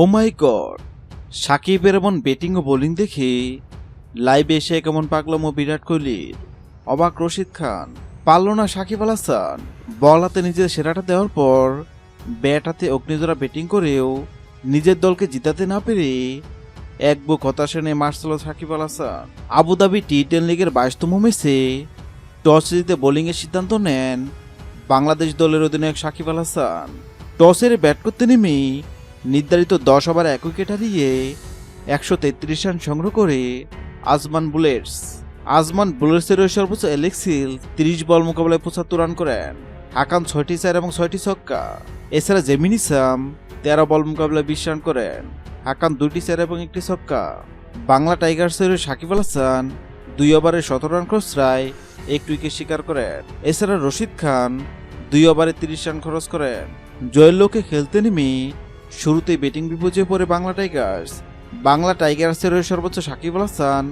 ও মাই God, সাকিবের এমন batting ও বোলিং দেখে লাইভে এসে কেমন পাগলামো বিরাট কোহলির অবাক রশিদ খান। পারল না সাকিব আল হাসান। বল হাতে নিজের সেরাটা দেওয়ার পর ব্যাট হাতে অগ্নিজোড়া ব্যাটিং করেও নিজের দলকে জিতাতে না পেরে এক বুক হতাশা নিয়ে martial Shakib Al Hasan. Abu Dhabi T ten লিগের বাইশতম ম্যাচে টস জিতে বোলিংয়ের সিদ্ধান্ত নেন বাংলাদেশ দলের অধিনায়ক সাকিব আল হাসান। টসের ব্যাট করতে নেমে নির্ধারিত দশ ওভার এক উইকেট হারিয়ে একশো তেত্রিশ রান সংগ্রহ করে আজমান বুলেটস। আজমান বুলেটসের সর্বোচ্চ এলেক্সিল তিরিশ বল মোকাবেলায় পঁচাত্তর রান করেন। হাকান ছয়টি চার এবং ছয়টি ছক্কা। এছাড়া জেমিনিসাম তেরো বল মোকাবেলায় বিশ রান করেন। হাকান দুটি চার এবং একটি ছক্কা। বাংলা টাইগার্সের সাকিব আল হাসান দুই ওভারে সতেরো রান খরচরায় একটি উইকেট শিকার করেন। এছাড়া রশিদ খান দুই ওভারে তিরিশ রান খরচ করেন। জয়ের লোকে খেলতে নেমে শুরুতেই ব্যাটিং বিপর্যয়ে পড়ে বাংলা টাইগার্স বাংলা টাইগার্সের হয়ে সর্বোচ্চ সাকিব আল হাসান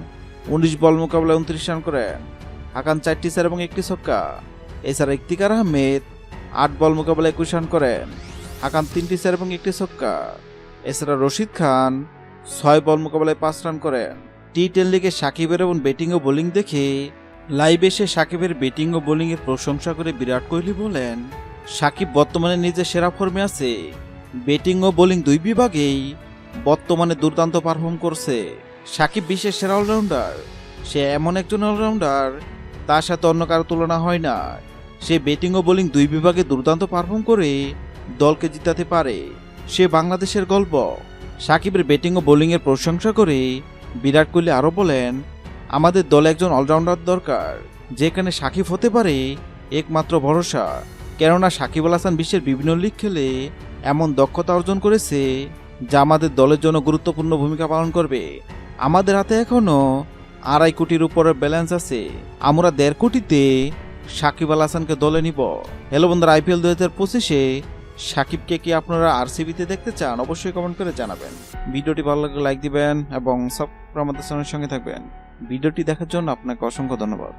উনিশ বল মোকাবেলায় উনত্রিশ রান করেন হাকান চারটি স্যার এবং একটি ছক্কা। এছাড়া ইফতিকার আহমেদ আট বল মোকাবেলায় একুশ রান করেন। হাকান তিনটি স্যার এবং একটি ছক্কা। এছাড়া রশিদ খান ছয় বল মোকাবেলায় পাঁচ রান করেন। টি টেন লিগে সাকিবের এবং ব্যাটিং ও বোলিং দেখে লাইভ এসে সাকিবের ব্যাটিং ও বোলিংয়ের প্রশংসা করে বিরাট কোহলি বলেন, সাকিব বর্তমানে নিজের সেরা ফর্মে আছে। ব্যাটিং ও বোলিং দুই বিভাগেই বর্তমানে দুর্দান্ত পারফর্ম করছে। সাকিব বিশ্বের সেরা অলরাউন্ডার সে এমন একজন অলরাউন্ডার তার সাথে অন্য কারও তুলনা হয় না। সে ব্যাটিং ও বোলিং দুই বিভাগে দুর্দান্ত পারফর্ম করে দলকে জিতাতে পারে। সে বাংলাদেশের গল্প। সাকিবের ব্যাটিং ও বোলিংয়ের প্রশংসা করে বিরাট কোহলি আরও বলেন, আমাদের দলে একজন অলরাউন্ডার দরকার, যেখানে সাকিব হতে পারে একমাত্র ভরসা। কেননা সাকিব আল হাসান বিশ্বের বিভিন্ন লিগ খেলে এমন দক্ষতা অর্জন করেছে যা আমাদের দলের জন্য গুরুত্বপূর্ণ ভূমিকা পালন করবে। আমাদের হাতে এখনও আড়াই কোটির উপরে ব্যালেন্স আছে। আমরা দেড় কোটিতে সাকিব আল হাসানকে দলে নিব। হ্যালো বন্ধুরা, আইপিএল দু হাজার পঁচিশে সাকিবকে কি আপনারা আরসিবিতে দেখতে চান? অবশ্যই কমেন্ট করে জানাবেন। ভিডিওটি ভালো লাগলে লাইক দিবেন এবং সব আমাদের সঙ্গে থাকবেন। ভিডিওটি দেখার জন্য আপনাকে অসংখ্য ধন্যবাদ।